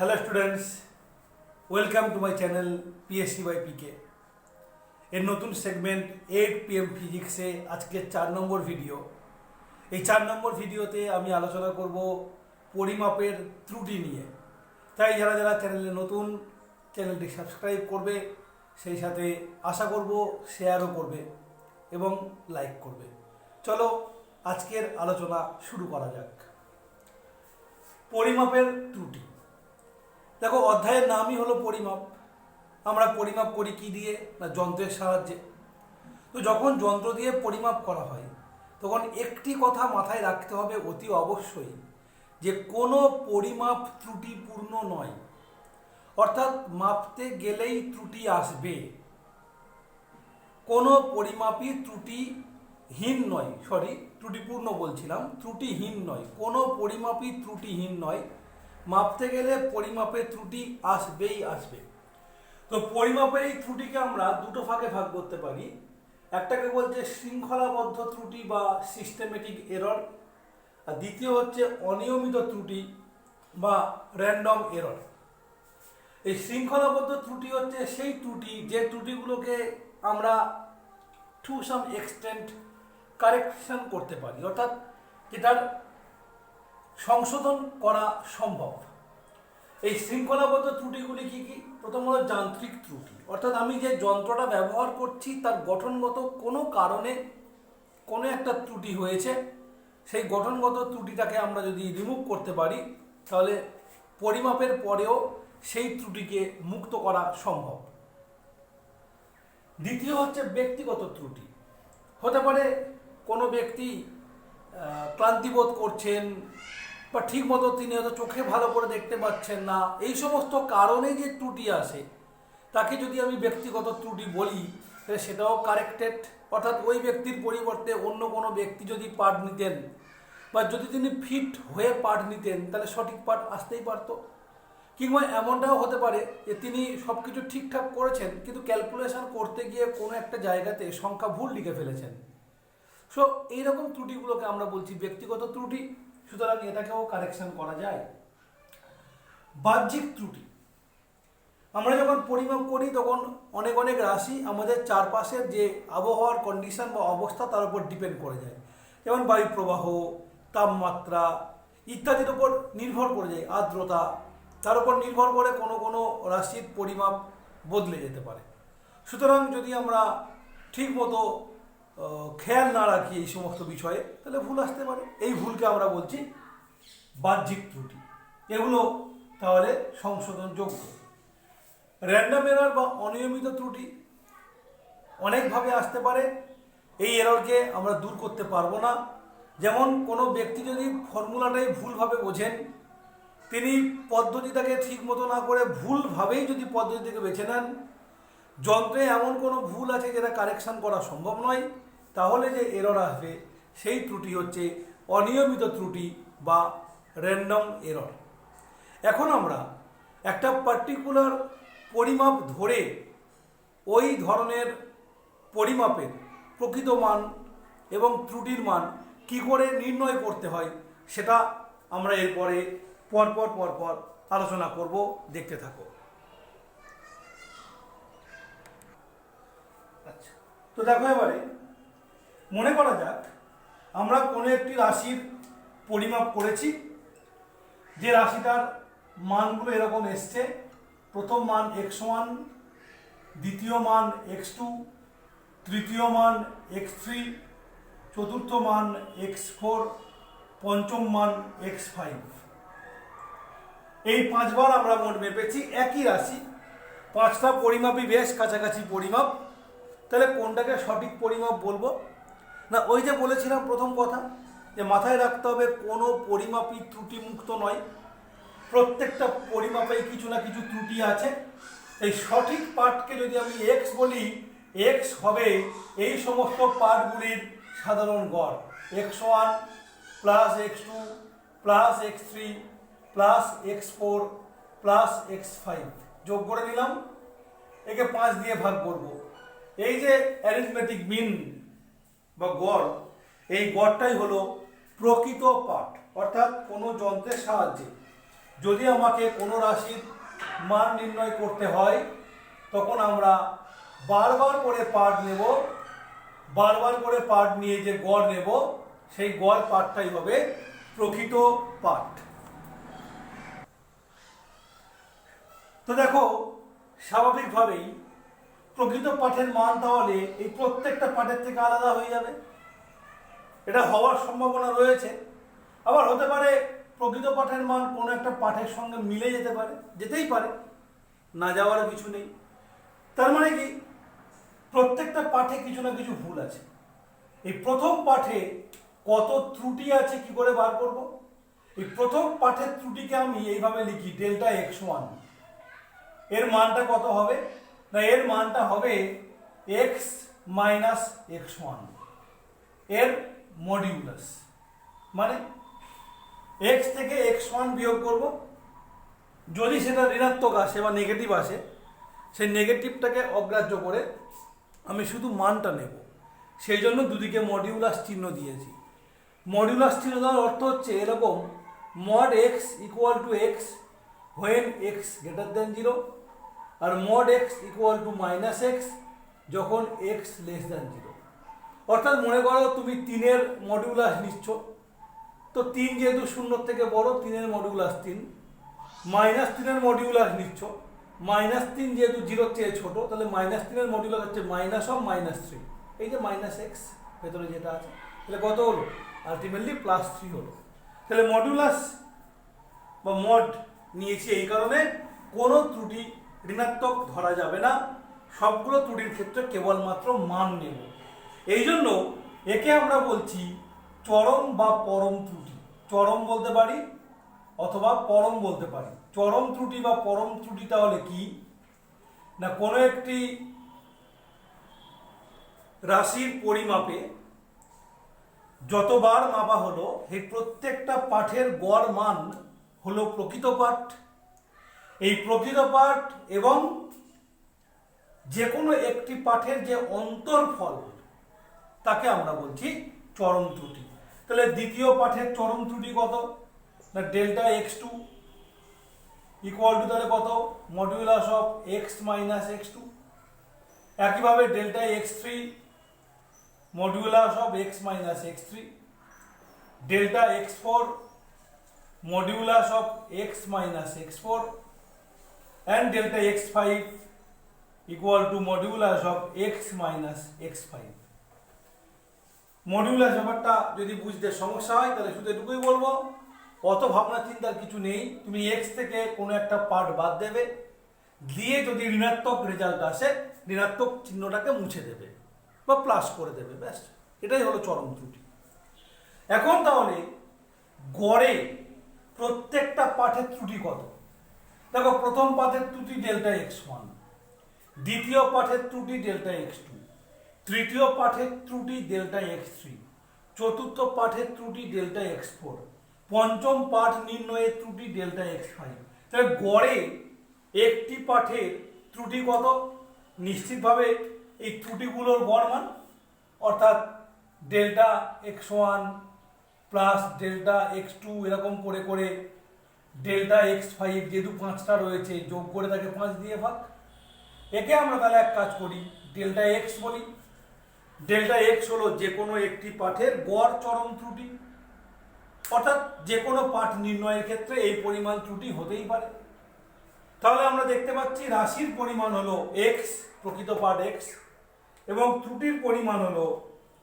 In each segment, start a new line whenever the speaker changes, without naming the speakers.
Hello students welcome to my channel PSC by PK এর নতুন segment eight PM ফিজিক্সে আজকে চার নম্বর ভিডিও এই চার নম্বর ভিডিওতে আমি আলোচনা করব পরিমাপের ত্রুটি নিয়ে। তাই যারা যারা চ্যানেলে নতুন চ্যানেলটি সাবস্ক্রাইব করবে, সেই সাথে আশা করব শেয়ারও করবে এবং লাইক করবে। চলো আজকের আলোচনা শুরু করা যাক। পরিমাপের ত্রুটি। দেখো, অধ্যায়ের নামই হলো পরিমাপ। আমরা পরিমাপ করি কি দিয়ে? না, যন্ত্রের সাহায্যে। তো যখন যন্ত্র দিয়ে পরিমাপ করা হয়, তখন একটি কথা মাথায় রাখতে হবে অতি অবশ্যই, যে কোনো পরিমাপ ত্রুটিপূর্ণ নয়। অর্থাৎ মাপতে গেলেই ত্রুটি আসবে। কোনো পরিমাপই ত্রুটিহীন নয়, সরি, ত্রুটিপূর্ণ বলছিলাম, ত্রুটিহীন নয়। কোনো পরিমাপই ত্রুটিহীন নয়। মাপতে গেলে পরিমাপের ত্রুটি আসবেই আসবে। তো পরিমাপের এই ত্রুটিকে আমরা দুটো ভাগে ভাগ করতে পারি। একটাকে বলছে শৃঙ্খলাবদ্ধ ত্রুটি বা সিস্টেমেটিক এরর আর দ্বিতীয় হচ্ছে অনিয়মিত ত্রুটি বা র্যান্ডম এরর এই শৃঙ্খলাবদ্ধ ত্রুটি হচ্ছে সেই ত্রুটি, যে ত্রুটিগুলোকে আমরা টু সাম এক্সটেন্ট কারেকশন করতে পারি। অর্থাৎ যেটার সংশোধন করা সম্ভব। এই শৃঙ্খলাবদ্ধ ত্রুটিগুলি কি কি? প্রথম হলো যান্ত্রিক ত্রুটি। অর্থাৎ আমি যে যন্ত্রটা ব্যবহার করছি, তার গঠনগত কোনো কারণে কোনো একটা ত্রুটি হয়েছে, সেই গঠনগত ত্রুটিটাকে আমরা যদি রিমুভ করতে পারি, তাহলে পরিমাপের পরেও সেই ত্রুটিকে মুক্ত করা সম্ভব। দ্বিতীয় হচ্ছে ব্যক্তিগত ত্রুটি। হতে পারে কোনো ব্যক্তি ক্লান্তিবোধ করছেন বা ঠিক মতো তিনি হয়তো চোখে ভালো করে দেখতে পাচ্ছেন না। এই সমস্ত কারণে যে ত্রুটি আসে তাকে যদি আমি ব্যক্তিগত ত্রুটি বলি, তাহলে সেটাও কারেক্টেড অর্থাৎ ওই ব্যক্তির পরিবর্তে অন্য কোনো ব্যক্তি যদি পাঠ নিতেন বা যদি তিনি ফিট হয়ে পাঠ নিতেন, তাহলে সঠিক পাঠ আসতেই পারতো। কিংবা এমনটাও হতে পারে যে তিনি সব কিছু ঠিকঠাক করেছেন, কিন্তু ক্যালকুলেশন করতে গিয়ে কোনো একটা জায়গাতে সংখ্যা ভুল লিখে ফেলেছেন। সো এইরকম ত্রুটিগুলোকে আমরা বলছি ব্যক্তিগত ত্রুটি। সুতরাং এটাকেও কারেকশন করা যায়। বাহ্যিক ত্রুটি। আমরা যখন পরিমাপ করি, তখন অনেক অনেক রাশি আমাদের চারপাশের যে আবহাওয়ার কন্ডিশন বা অবস্থা, তার উপর ডিপেন্ড করে যায়। যেমন বায়ু প্রবাহ তাপমাত্রা ইত্যাদির উপর নির্ভর করে যায়, আর্দ্রতা। তার উপর নির্ভর করে কোনো কোনো রাশির পরিমাপ বদলে যেতে পারে। সুতরাং যদি আমরা ঠিক মতো খেয়াল না রাখি এই সমস্ত বিষয়ে, তাহলে ভুল আসতে পারে। এই ভুলকে আমরা বলছি বাহ্যিক ত্রুটি। এগুলো তাহলে সংশোধনযোগ্য। র্যান্ডাম এরর বা অনিয়মিত ত্রুটি অনেকভাবে আসতে পারে। এই এররকে আমরা দূর করতে পারব না। যেমন কোনো ব্যক্তি যদি ফর্মুলাটাই ভুলভাবে বোঝেন, তিনি পদ্ধতিটাকে ঠিক মতো না করে ভুলভাবেই যদি পদ্ধতিটাকে বেছে নেন, যন্ত্রে এমন কোনো ভুল আছে যেটা কারেকশান করা সম্ভব নয়। তাহলে যে এরর আসবে, সেই ত্রুটি হচ্ছে অনিয়মিত ত্রুটি বা র্যান্ডম এরর এখন আমরা একটা পার্টিকুলার পরিমাপ ধরে ওই ধরনের পরিমাপের প্রকৃত মান এবং ত্রুটির মান কি করে নির্ণয় করতে হয়, সেটা আমরা এরপরে পরপর পরপর আলোচনা করব, দেখতে থাকো। আচ্ছা তো দেখো এবারে মনে করা যাক, আমরা কোনো একটি রাশির পরিমাপ করেছি। যে রাশিটার মানগুলো এরকম এসছে, প্রথম মান এক্স ওয়ান, দ্বিতীয় মান এক্স টু, তৃতীয় মান এক্স থ্রি, চতুর্থ মান এক্স ফোর, পঞ্চম মান এক্স ফাইভ। এই পাঁচবার আমরা মোট মেপেছি, একই রাশি। পাঁচটা পরিমাপই বেশ কাছাকাছি পরিমাপ। তাহলে কোনটাকে সঠিক পরিমাপ বলব? না, ওই যে বলেছিলাম প্রথম কথা, যে মাথায় রাখতে হবে কোনো পরিমাপই ত্রুটিমুক্ত নয়। প্রত্যেকটা পরিমাপেই কিছু না কিছু ত্রুটি আছে। এই সঠিক পার্টকে যদি আমি এক্স বলি এক্স হবে এই সমস্ত পার্টগুলির সাধারণ গড়। X one plus x two plus x three plus x four plus x five যোগ করে নিলাম। একে পাঁচ দিয়ে ভাগ করব। এই যে অ্যারিথমেটিক মিন বা গড়, এই গড়টাই হলো প্রকৃত পাঠ, অর্থাৎ কোনো যন্ত্রের সাহায্যে। যদি আমাকে কোনো রাশির মান নির্ণয় করতে হয়, তখন আমরা বারবার করে পার্ট নেব, বারবার করে পার্ট নিয়ে যে গড় নেব, সেই গড় পাঠটাই হবে প্রকৃত পাঠ। তো দেখো, স্বাভাবিকভাবেই প্রকৃত পাঠের মান তাহলে এই প্রত্যেকটা পাঠের থেকে আলাদা হয়ে যাবে। এটা হওয়ার সম্ভাবনা রয়েছে। আবার হতে পারে প্রকৃত পাঠের মান কোনো একটা পাঠের সঙ্গে মিলে যেতে পারে, যেতেই পারে, না যাওয়ারও কিছু নেই। তার মানে কি? প্রত্যেকটা পাঠে কিছু না কিছু ভুল আছে। এই প্রথম পাঠে কত ত্রুটি আছে কি করে বার করব? এই প্রথম পাঠের ত্রুটিকে আমি এইভাবে লিখি, ডেল্টা এক্স ওয়ান। এর মানটা কত হবে? না, এর মানটা হবে এক্স মাইনাস এক্স ওয়ানের মডিউলাস মানে এক্স থেকে এক্স ওয়ান বিয়োগ করব। যদি সেটা ঋণাত্মক আসে বা নেগেটিভ আসে, সেই নেগেটিভটাকে অগ্রাহ্য করে আমি শুধু মানটা নেব। সেই জন্য দুদিকে মডিউলাস চিহ্ন দিয়েছি। মডিউলাস চিহ্ন দেওয়ার অর্থ হচ্ছে এরকম mod x equal to x when x greater than zero R mod x equal to minus x যখন এক্স লেস দেন জিরো অর্থাৎ মনে করো তুমি তিনের মডিউলাস নিচ্ছ। তো তিন যেহেতু শূন্যর থেকে বড়, তিনের মডিউলাস তিন। মাইনাস তিনের মডিউলাস নিচ্ছ। মাইনাস তিন যেহেতু জিরোর চেয়ে ছোট, তাহলে মাইনাস তিনের মডিউলাস হচ্ছে মাইনাস অফ মাইনাস থ্রি এই যে মাইনাস এক্স ভেতরে যেটা আছে, তাহলে কত হলো? আলটিমেটলি প্লাস থ্রি হলো। তাহলে মডিউলাস বা মড নিয়েছি এই কারণে, কোনো ত্রুটি ঋণাত্মক ধরা যাবে না। সবগুলো ত্রুটির ক্ষেত্রে কেবলমাত্র মান নেব। এই জন্য একে আমরা বলছি চরম বা পরম ত্রুটি। চরম বলতে পারি অথবা পরম বলতে পারি। চরম ত্রুটি বা পরম ত্রুটি তাহলে কি? না, কোনো একটি রাশির পরিমাপে যতবার মাপা হলো এই প্রত্যেকটা পাঠের গড় মান হলো প্রকৃত পাঠ এই প্রকৃত পাঠ এবং যে কোনো একটি পাঠের যে অন্তর্ফল, তাকে আমরা বলছি চরম ত্রুটি। তাহলে দ্বিতীয় পাঠের চরম ত্রুটি কত? না delta x two equal to তাহলে কত? Modulus of x minus x two একইভাবে delta x three modulus of x minus x three delta x four modulus of x minus x four and delta x5 equal to modulus of x minus x5 modulus ব্যাপারটা যদি বুঝতে সমস্যা হয়, তাহলে শুধু এটুকুই বলব। অত ভাবনা চিন্তার কিছু নেই। তুমি এক্স থেকে কোনো একটা পার্ট বাদ দেবে। দিয়ে যদি ঋণাত্মক রেজাল্ট আসে, ঋণাত্মক চিহ্নটাকে মুছে দেবে বা প্লাস করে দেবে, ব্যাস। এটাই হলো চরম ত্রুটি। এখন তাহলে গড়ে প্রত্যেকটা পাঠের ত্রুটি কত? দেখো, প্রথম পাঠের ত্রুটি ডেল্টা এক্স ওয়ান, দ্বিতীয় পাঠের ত্রুটি ডেল্টা এক্স টু, তৃতীয় পাঠের ত্রুটি ডেল্টা এক্স থ্রি, চতুর্থ পাঠের ত্রুটি ডেল্টা এক্স ফোর, পঞ্চম পাঠ নির্ণয়ের ত্রুটি ডেল্টা এক্স ফাইভ। তাহলে গড়ে একটি পাঠের ত্রুটি কত? নিশ্চিতভাবে এই ত্রুটিগুলোর গড় মান অর্থাৎ delta x one plus delta x two এরকম করে করে ডেল্টা এক্স ফাইভ যেহেতু পাঁচটা রয়েছে, যোগ করে তাকে পাঁচ দিয়ে ভাগ। একে আমরা তাহলে এক কাজ করি, ডেল্টা এক্স বলি। ডেল্টা এক্স হলো যে কোনো একটি পাঠের গড় চরম ত্রুটি। অর্থাৎ যে কোনো পাঠ নির্ণয়ের ক্ষেত্রে এই পরিমাণ ত্রুটি হতেই পারে। তাহলে আমরা দেখতে পাচ্ছি রাশির পরিমাণ হলো এক্স, প্রকৃত পাঠ এক্স, এবং ত্রুটির পরিমাণ হলো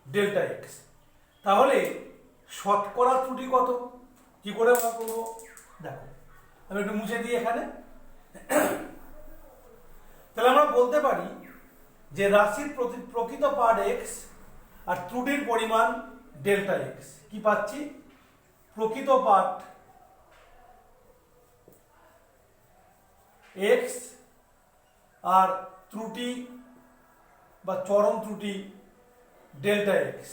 ডেল্টা এক্স। তাহলে শতকরা ত্রুটি কত? কি করে বার করব? দেখো, আমি একটু মুছে দিই এখানে। তাহলে আমরা বলতে পারি যে রাশির প্রকৃত পার্ট এক্স আর ত্রুটির পরিমাণ ডেল্টা এক্স কি পাচ্ছি? প্রকৃত পার্ট এক্স আর ত্রুটি বা চরম ত্রুটি ডেল্টা এক্স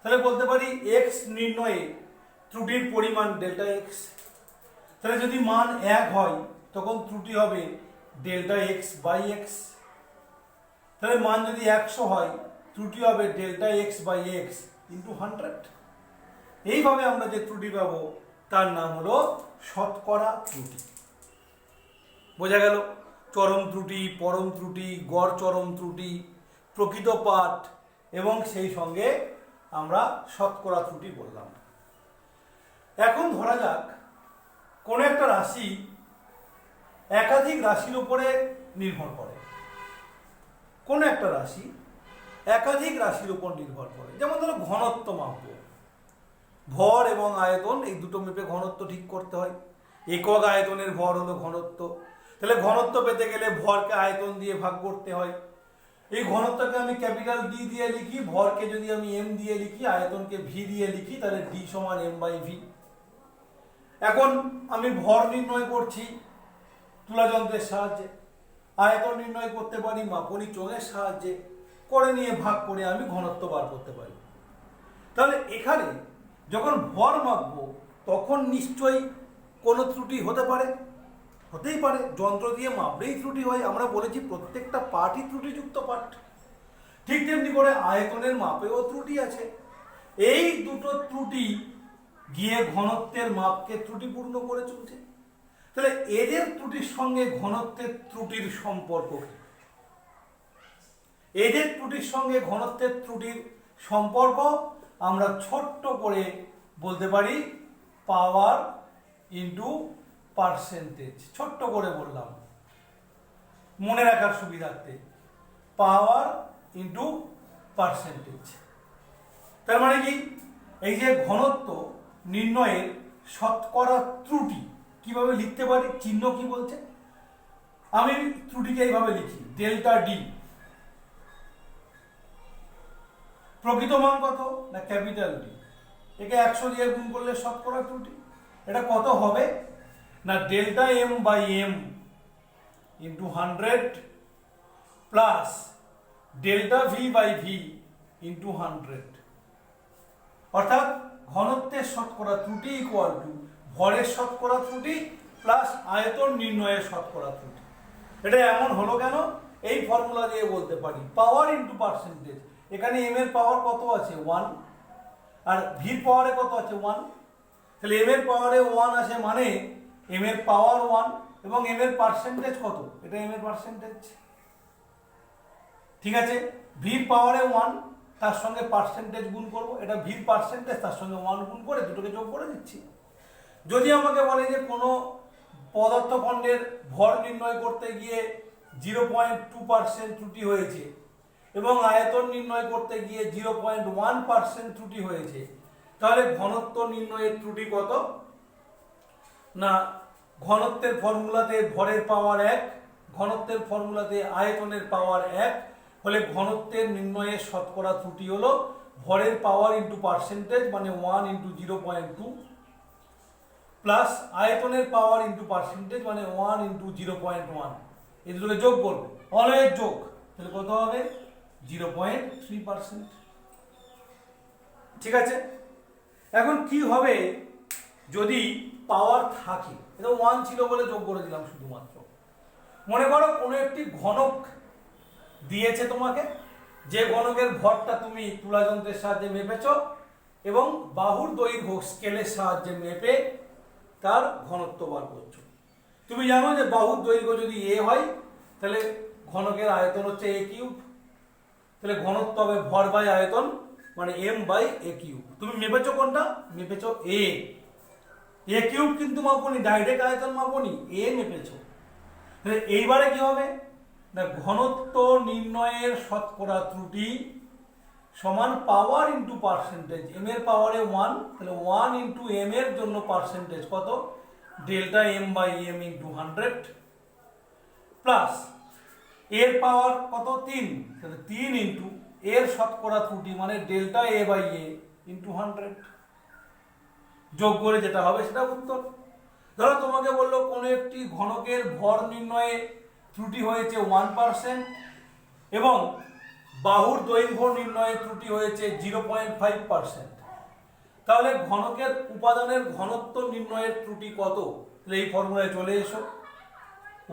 তাহলে বলতে পারি এক্স নির্ণয়ে ত্রুটির পরিমাণ ডেল্টা এক্স তাহলে যদি মান এক হয়, তখন ত্রুটি হবে ডেল্টা এক্স বাই এক্স তাহলে মান যদি একশো হয়, ত্রুটি হবে delta x by x into hundred এইভাবে আমরা যে ত্রুটি পাবো, তার নাম হলো শতকরা ত্রুটি। বোঝা গেল? চরম ত্রুটি, পরম ত্রুটি, গড় চরম ত্রুটি, প্রকৃত পাঠ, এবং সেই সঙ্গে আমরা শতকরা ত্রুটি বললাম। এখন ধরা যাক কোনো একটা রাশি একাধিক রাশির উপরে নির্ভর করে। কোনো একটা রাশি একাধিক রাশির উপর নির্ভর করে। যেমন ধরো ঘনত্ব মাপব। ভর এবং আয়তন, এই দুটো মেপে ঘনত্ব ঠিক করতে হয়। একক আয়তনের ভর হলো ঘনত্ব। তাহলে ঘনত্ব পেতে গেলে ভরকে আয়তন দিয়ে ভাগ করতে হয়। এই ঘনত্বকে আমি ক্যাপিটাল ডি দিয়ে লিখি, ভরকে যদি আমি এম দিয়ে লিখি, আয়তনকে ভি দিয়ে লিখি, তাহলে ডি সমান এম বাই ভি এখন আমি ভর নির্ণয় করছি তুলা যন্ত্রের সাহায্যে। আয়তন নির্ণয় করতে পারি মাপনি চোঙের সাহায্যে। করে নিয়ে ভাগ করে আমি ঘনত্ব বার করতে পারি। তাহলে এখানে যখন ভর মাপবো, তখন নিশ্চয়ই কোনো ত্রুটি হতে পারে। হতেই পারে, যন্ত্র দিয়ে মাপলেই ত্রুটি হয়। আমরা বলেছি প্রত্যেকটা পার্টই ত্রুটিযুক্ত পার্ট ঠিক তেমনি করে আয়তনের মাপেও ত্রুটি আছে। এই দুটো ত্রুটি গিয়ে ঘনত্বের মাপকে ত্রুটিপূর্ণ করে চলছে। তাহলে এদের ত্রুটির সঙ্গে ঘনত্বের ত্রুটির সম্পর্ক এদের ত্রুটির সঙ্গে ঘনত্বের ত্রুটির সম্পর্ক আমরা ছোট্ট করে বলতে পারি পাওয়ার ইন্টু পার্সেন্টেজ। ছোট্ট করে বললাম। মনে রাখার সুবিধার্থে। Power into percentage. তার মানে কি? এই যে ঘনত্ব নির্ণয়ের শতকরা ত্রুটি কীভাবে লিখতে পারি? চিহ্ন কি বলছে? আমি ত্রুটিকে এইভাবে লিখি, ডেল্টা ডি। প্রকৃত মান কত না ক্যাপিটাল ডি? একে একশো দিয়ে গুণ করলে শতকরা ত্রুটি? এটা কত হবে? না delta m by m into hundred plus delta v by v into hundred. অর্থাৎ ঘনত্বের শতকরা ত্রুটি ইকুয়াল টু ভরের শতকরা ত্রুটি প্লাস আয়তন নির্ণয়ের শতকরা ত্রুটি। এটা এমন হলো কেন? এই ফর্মুলা দিয়ে বলতে পারি। পাওয়ার ইন্টু পার্সেন্টেজ এখানে এম এর পাওয়ার কত আছে? ওয়ান আর ভির পাওয়ারে কত আছে? ওয়ান তাহলে এম এর পাওয়ারে ওয়ান আছে মানে এম এর পাওয়ার ওয়ান এবং এম এর পার্সেন্টেজ কত? এটা এম এর পার্সেন্টেজ ঠিক আছে? ভির পাওয়ারে ওয়ান তার সঙ্গে পার্সেন্টেজ গুণ করব, এটা ভির পার্সেন্টেজ তার সঙ্গে ওয়ান গুণ করে দুটোকে যোগ করে দিচ্ছি। যদি আমাকে বলে যে কোনো পদার্থ খণ্ডের ভর নির্ণয় করতে গিয়ে জিরো পয়েন্ট টু পার্সেন্ট ত্রুটি হয়েছে এবং আয়তন নির্ণয় করতে গিয়ে জিরো পয়েন্ট ওয়ান পার্সেন্ট ত্রুটি হয়েছে, তাহলে ঘনত্ব নির্ণয়ের ত্রুটি কত? না, ঘনত্বের ফর্মুলাতে ভরের পাওয়ার এক, ঘনত্বের ফর্মুলাতে আয়তনের পাওয়ার এক হলে ঘনত্বের নির্ণয়ের শতকরা ত্রুটি হলো, ভরের পাওয়ার ইন্টু পার্সেন্টেজ মানে one into zero point two plus আয়তনের পাওয়ার ইন্টু পার্সেন্টেজ মানে one into zero point one এই দুটোকে যোগ করব। অলওয়েজ যোগ। তাহলে কত হবে? জিরো পয়েন্ট থ্রি পার্সেন্ট ঠিক আছে? এখন কি হবে? যদি পাওয়ার থাকে, এটা ওয়ান ছিল বলে যোগ করে দিলাম শুধুমাত্র। মনে করো কোনো একটি ঘনক দিয়েছে তোমাকে, যে ঘনকের ভরটা তুমি তুলাযন্ত্রের সাহায্যে মেপেছ এবং বাহুর দৈর্ঘ্য, স্কেলের সাহায্যে মেপে তার ঘনত্ব বার করছ। তুমি জানো যে বাহুর দৈর্ঘ্য যদি এ হয়, তাহলে ঘনকের আয়তন হচ্ছে এ কিউব। তাহলে ঘনত্ব হবে ভর বাই আয়তন মানে এম বাই এ কিউব। তুমি মেপেছো কোনটা? মেপেছো এ। এ কিউব কিন্তু মাপনি, ডাইরেক্ট আয়তন মাপনি, এ মেপেছো। তাহলে এইবারে কি হবে? ঘনত্ব নির্ণয়ের শতকরা ত্রুটি সমান পাওয়ার ইন্টু পার্সেন্টেজ এম এর পাওয়ারে ওয়ান তাহলে ওয়ান ইন্টু এম এর জন্য পার্সেন্টেজ কত? Delta m by m into hundred plus এর পাওয়ার কত? তিন। তাহলে তিন ইন্টু এর শতকরা ত্রুটি মানে delta a by a into hundred যোগ করে যেটা হবে সেটা উত্তর। ধরো তোমাকে বলল কোনো একটি ঘনকের ভর নির্ণয়ে ত্রুটি হয়েছে ওয়ান পার্সেন্ট এবং বাহুর দৈর্ঘ্য নির্ণয়ে ত্রুটি হয়েছে জিরো পয়েন্ট ফাইভ পার্সেন্ট তাহলে ঘনকের উপাদানের ঘনত্ব নির্ণয়ের ত্রুটি কত? তাহলে এই ফর্মুলায় চলে এসো।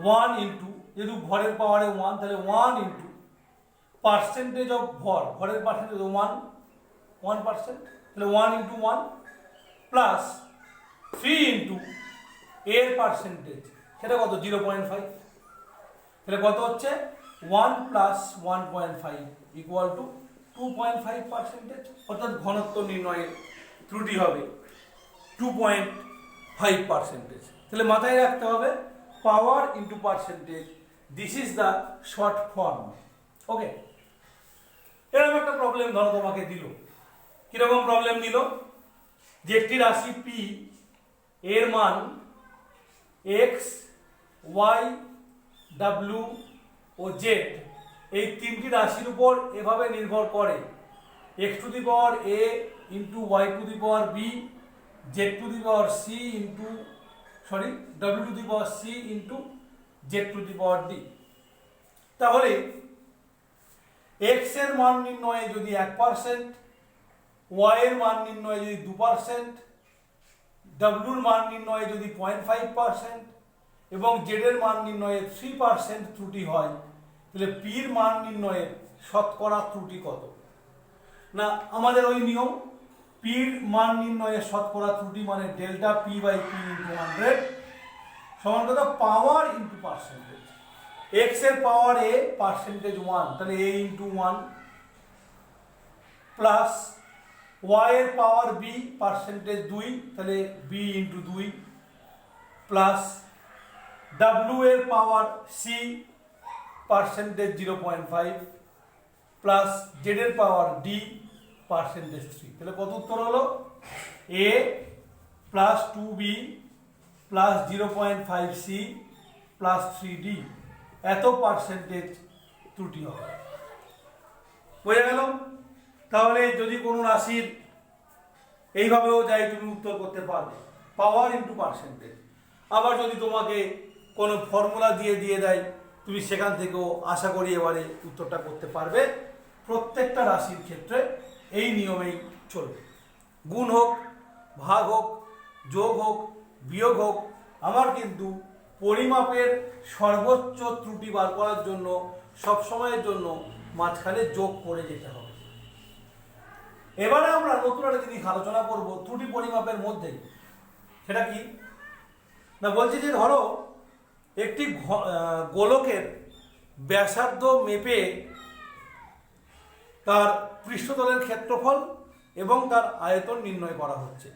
ওয়ান ইন্টু যেহেতু ভরের পাওয়ারে ওয়ান তাহলে ওয়ান ইন্টু পার্সেন্টেজ অফ ভর। ভরের পার্সেন্টেজ ওয়ান ওয়ান পার্সেন্ট তাহলে one into one plus three into এর পার্সেন্টেজ সেটা কত? জিরো পয়েন্ট ফাইভ তাহলে কত হচ্ছে? One plus one point five equal to two point five percentage অর্থাৎ ঘনত্ব নির্ণয়ের ত্রুটি হবে টু পয়েন্ট ফাইভ পার্সেন্টেজ তাহলে মাথায় রাখতে হবে power into percentage this is the short form okay এরকম একটা প্রবলেম ধরো তোমাকে দিল। কীরকম প্রবলেম দিল যে একটি রাশি পি এর মান এক্স ওয়াই ডাব্লু ও জেড এই তিনটি রাশির উপর এভাবে নির্ভর করে। X to the power a into y to the power b z to the power c into sorry W to the power c into z to the power d তাহলে এক্সের মান নির্ণয়ে যদি এক পার্সেন্ট ওয়াই এর মান নির্ণয়ে যদি দু percent ডাব্লুর মান নির্ণয়ে যদি পয়েন্ট ফাইভ পার্সেন্ট এবং জেডের মান নির্ণয়ে থ্রি পার্সেন্ট ত্রুটি হয়, তাহলে পির মান নির্ণয়ে শতকরা ত্রুটি কত? না, আমাদের ওই নিয়ম পির মান নির্ণয়ে শতকরা ত্রুটি মানে delta p by p into hundred সমান কত? পাওয়ার ইন্টু পার্সেন্টেজ এক্সের পাওয়ার এ পার্সেন্টেজ ওয়ান তাহলে a into one plus y এর পাওয়ার বি পার্সেন্টেজ দুই, তাহলে বি ইন্টু দুই প্লাস ডাব্লু এর power c percentage zero point five plus z এর পাওয়ার ডি পার্সেন্টেজ থ্রি তাহলে কত উত্তর হলো? A plus two b plus zero point five c plus three d এত পার্সেন্টেজ ত্রুটি হবে। বোঝা গেল? তাহলে যদি কোনো রাশির এইভাবেও যাই, তুমি উত্তর করতে পারবে। পাওয়ার ইন্টু পার্সেন্টেজ আবার যদি তোমাকে কোনো ফর্মুলা দিয়ে দিয়ে দেয়, তুমি সেখান থেকেও আশা করি এবারে উত্তরটা করতে পারবে। প্রত্যেকটা রাশির ক্ষেত্রে এই নিয়মেই চলবে। গুণ হোক, ভাগ হোক, যোগ হোক, বিয়োগ হোক, আমার কিন্তু পরিমাপের সর্বোচ্চ ত্রুটি বার করার জন্য, সব সময়ের জন্য মাঝখানে যোগ করে যেতে হবে। এবারে আমরা নতুন একটা জিনিস আলোচনা করব, ত্রুটি পরিমাপের মধ্যে। সেটা কি? না বলছি যে ধরো একটি গোলকের ব্যাসার্ধ মেপে তার পৃষ্ঠতলের ক্ষেত্রফল এবং তার আয়তন নির্ণয় করা হচ্ছে।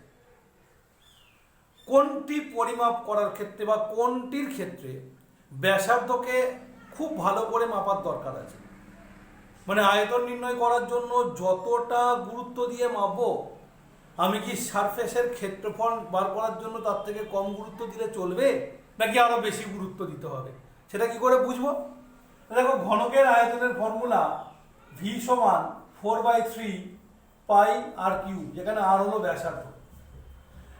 কোনটি পরিমাপ করার ক্ষেত্রে বা কোনটির ক্ষেত্রে ব্যাসার্ধকে খুব ভালো করে মাপার দরকার আছে? মানে আয়তন নির্ণয় করার জন্য যতটা গুরুত্ব দিয়ে মাপবো, আমি কি সারফেসের ক্ষেত্রফল বার করার জন্য তার থেকে কম গুরুত্ব দিলে চলবে? নাকি আরও বেশি গুরুত্ব দিতে হবে? সেটা কি করে বুঝব? দেখো, ঘনকের আয়তনের ফর্মুলা ভি সমান four by three pi r cube যেখানে আর হলো ব্যাসার্ধ।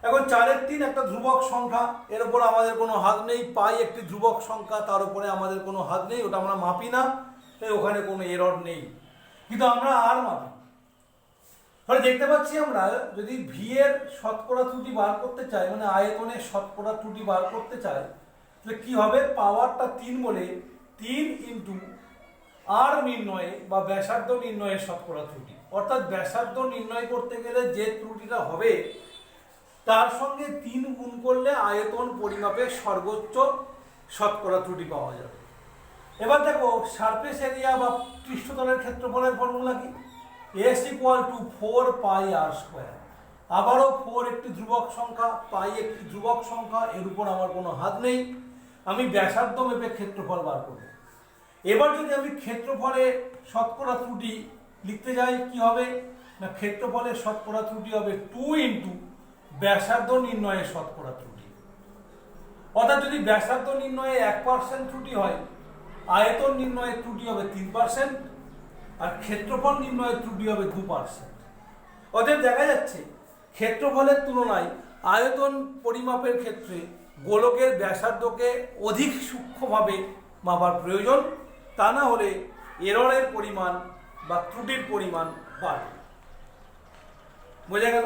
এখন চারের তিন একটা ধ্রুবক সংখ্যা, এর উপর আমাদের কোনো হাত নেই। পাই একটি ধ্রুবক সংখ্যা, তার উপরে আমাদের কোনো হাত নেই, ওটা আমরা মাপি না, তাই ওখানে কোনো এরর নেই। কিন্তু আমরা আর মাপি। তাহলে দেখতে পাচ্ছি আমরা, যদি ভি এর শতকরা ত্রুটি বার করতে চাই মানে আয়তনের শতকরা ত্রুটি বার করতে চাই, তাহলে কি হবে? পাওয়ারটা তিন বলে তিন ইন্টু আর নির্ণয়ে বা ব্যাসার্ধ নির্ণয়ের শতকরা ত্রুটি। অর্থাৎ ব্যাসার্ধ নির্ণয় করতে গেলে যে ত্রুটিটা হবে, তার সঙ্গে তিন গুণ করলে আয়তন পরিমাপের সর্বোচ্চ শতকরা ত্রুটি পাওয়া যাবে। এবার দেখো সারফেস এরিয়া বা পৃষ্ঠতলের ক্ষেত্রফলের ফর্মুলা কি? S equal to four pi r square আবারও ফোর একটি ধ্রুবক সংখ্যা পাই একটি ধ্রুবক সংখ্যা, এর উপর আমার কোনো হাত নেই। আমি ব্যাসার্ধ মেপে ক্ষেত্রফল বার করব। এবার যদি আমি ক্ষেত্রফলে শতকরা ত্রুটি লিখতে যাই, কি হবে? না ক্ষেত্রফলের শতকরা ত্রুটি হবে টু ইন্টু ব্যাসার্ধ নির্ণয়ের শতকরা ত্রুটি। অর্থাৎ যদি ব্যাসার্ধ নির্ণয়ে এক পার্সেন্ট ত্রুটি হয়, আয়তন নির্ণয়ের ত্রুটি হবে তিন পার্সেন্ট আর ক্ষেত্রফল নির্ণয়ের ত্রুটি হবে দু পার্সেন্ট অতএব দেখা যাচ্ছে, ক্ষেত্রফলের তুলনায় আয়তন পরিমাপের ক্ষেত্রে গোলকের ব্যাসার্ধকে অধিক সূক্ষ্মভাবে মাপার প্রয়োজন, তা না হলে এররের পরিমাণ বা ত্রুটির পরিমাণ বাড়বে। বোঝা গেল?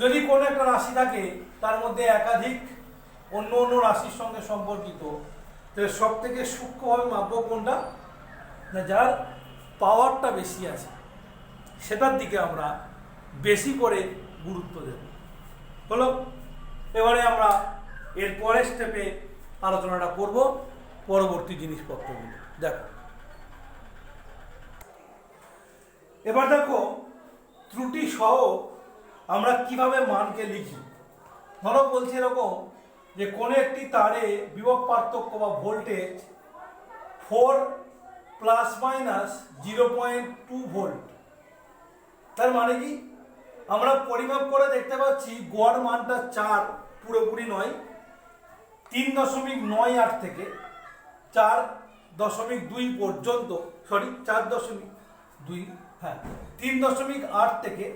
যদি কোনো একটা রাশি থাকে, তার মধ্যে একাধিক অন্য অন্য রাশির সঙ্গে সম্পর্কিত, তাহলে সব থেকে সূক্ষ্মভাবে মাপবো কোনটা? না যার পাওয়ারটা বেশি আছে, সেটার দিকে আমরা বেশি করে গুরুত্ব দেব। হলো এবারে আমরা এর পরের স্টেপে আলোচনাটা করব, পরবর্তী জিনিসপত্রগুলো। দেখো। এবার দেখো, ত্রুটি সহ আমরা কীভাবে মানকে লিখি? ধরো বলছি এরকম যে কোনো একটি তারে বিভব পার্থক্য বা voltage four plus minus zero point two volt তার মানে কি? আমরা পরিমাপ করে দেখতে পাচ্ছি গড় মানটা চার, পুরোপুরি নয়, তিন দশমিক নয় আট থেকে চার দশমিক দুই পর্যন্ত সরি চার দশমিক দুই হ্যাঁ তিন দশমিক আট থেকে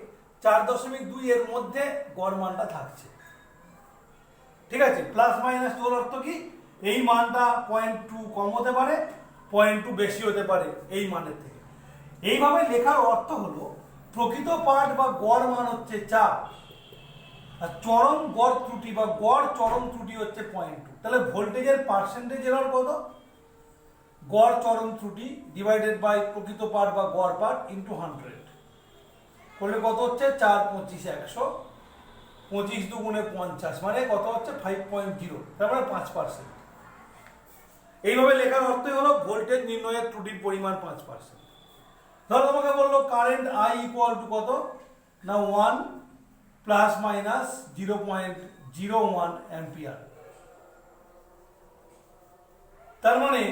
চার দশমিক দুই এর মধ্যে গড় মানটা থাকছে। ঠিক আছে? প্লাস মাইনাস তোর অর্থ কি? এই মানটা পয়েন্ট টু কম হতে পারে পয়েন্ট টু বেশি হতে পারে এই মানের থেকে। এইভাবে লেখার অর্থ হলো, প্রকৃত পাঠ বা গড় মান হচ্ছে চার আর চরম গড় ত্রুটি বা গড় চরম ত্রুটি হচ্ছে পয়েন্ট টু তাহলে ভোল্টেজের পার্সেন্টেজ এরর কত? গড় চরম ত্রুটি ডিভাইডেড বাই প্রকৃত পাঠ বা গড় পাঠ ইন্টু হান্ড্রেড করলে কত হচ্ছে? চার পঁচিশ একশো, পঁচিশ দুগুণে পঞ্চাশ মানে কত হচ্ছে? ফাইভ পয়েন্ট জিরো তার মানে পাঁচ পার্সেন্ট এইভাবে লেখার অর্থই হলো ভোল্টেজ নির্ণয়ের ত্রুটির পরিমাণ পাঁচ পার্সেন্ট ধরো তোমাকে বলল কারেন্ট আই ইকুয়াল টু কত? না one plus minus zero point zero one ampere তার মানে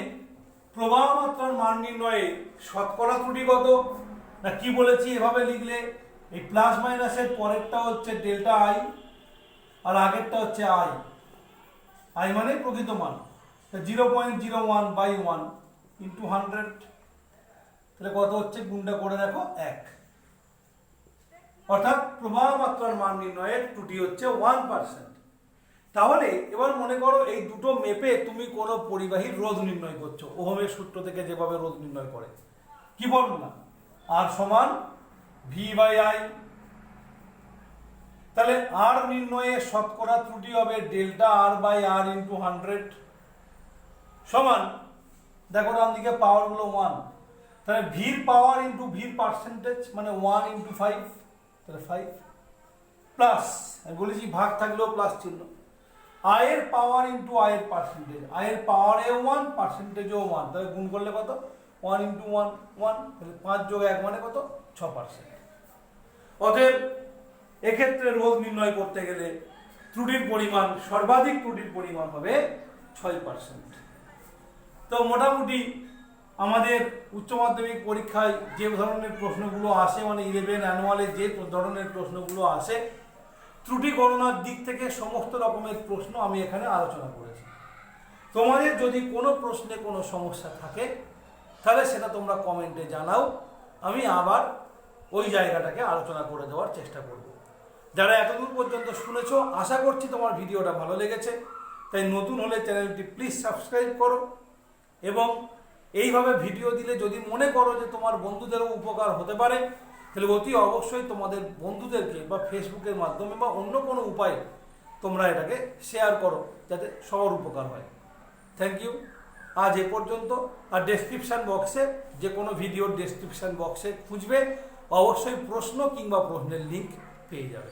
প্রবাহ মাত্রার মান নির্ণয়ে শতকরা ত্রুটি কত? না, কি বলেছি এভাবে লিখলে? এই প্লাস মাইনাসের পরেরটা হচ্ছে ডেল্টা আই আর আগেরটা হচ্ছে আই আই মানে প্রকৃত মান। Zero point zero one by one into hundred তাহলে কত হচ্ছে? গুণটা করে দেখো, এক। অর্থাৎ প্রবাহ মাত্রার মান নির্ণয়ের ত্রুটি হচ্ছে ওয়ান পার্সেন্ট তাহলে এবার মনে করো এই দুটো মেপে তুমি কোনো পরিবাহীর রোধ নির্ণয় করছ। ওহমের সূত্র থেকে যেভাবে রোধ নির্ণয় করে। কি বলুন না আর সমান ভি বাই আই তাহলে আর নির্ণয়ে শতকরা ত্রুটি হবে delta r by r into hundred সমান। দেখো ডান দিকে পাওয়ারগুলো ওয়ান তাহলে ভির পাওয়ার ইন্টু ভির পার্সেন্টেজ মানে ওয়ান ইন্টু ফাইভ তাহলে ফাইভ প্লাস আমি বলেছি ভাগ থাকলেও প্লাস চিহ্ন। আয়ের পাওয়ার ইন্টু আয়ের পার্সেন্টেজ আয়ের পাওয়ারে ওয়ান পার্সেন্টেজও ওয়ান তাহলে গুণ করলে কত? ওয়ান ইন্টু ওয়ান ওয়ান তাহলে পাঁচ যোগ এক মানে কত? ছ পার্সেন্ট অতএব এক্ষেত্রে রোধ নির্ণয় করতে গেলে ত্রুটির পরিমাণ, সর্বাধিক ত্রুটির পরিমাণ হবে ছয় পার্সেন্ট তো মোটামুটি আমাদের উচ্চ মাধ্যমিক পরীক্ষায় যে ধরনের প্রশ্নগুলো আসে মানে ইলেভেন অ্যানুয়ালে যে ধরনের প্রশ্নগুলো আসে, ত্রুটি গণনার দিক থেকে সমস্ত রকমের প্রশ্ন আমি এখানে আলোচনা করেছি। তোমাদের যদি কোনো প্রশ্নে কোনো সমস্যা থাকে, তাহলে সেটা তোমরা কমেন্টে জানাও, আমি আবার ওই জায়গাটাকে আলোচনা করে দেওয়ার চেষ্টা করব। যারা এতদূর পর্যন্ত শুনেছ, আশা করছি তোমার ভিডিওটা ভালো লেগেছে। তাই নতুন হলে চ্যানেলটি প্লিজ সাবস্ক্রাইব করো। এবং এইভাবে ভিডিও দিলে যদি মনে করো যে তোমার বন্ধুদেরও উপকার হতে পারে, তাহলে অতি অবশ্যই তোমাদের বন্ধুদেরকে বা ফেসবুকের মাধ্যমে বা অন্য কোনো উপায়ে তোমরা এটাকে শেয়ার করো, যাতে সবার উপকার হয়। থ্যাংক ইউ আজ এ পর্যন্ত। আর ডেসক্রিপশান বক্সে যে কোনো ভিডিওর ডেসক্রিপশান বক্সে খুঁজবে। অবশ্যই প্রশ্ন কিংবা প্রশ্নের লিঙ্ক পেয়ে যাবে।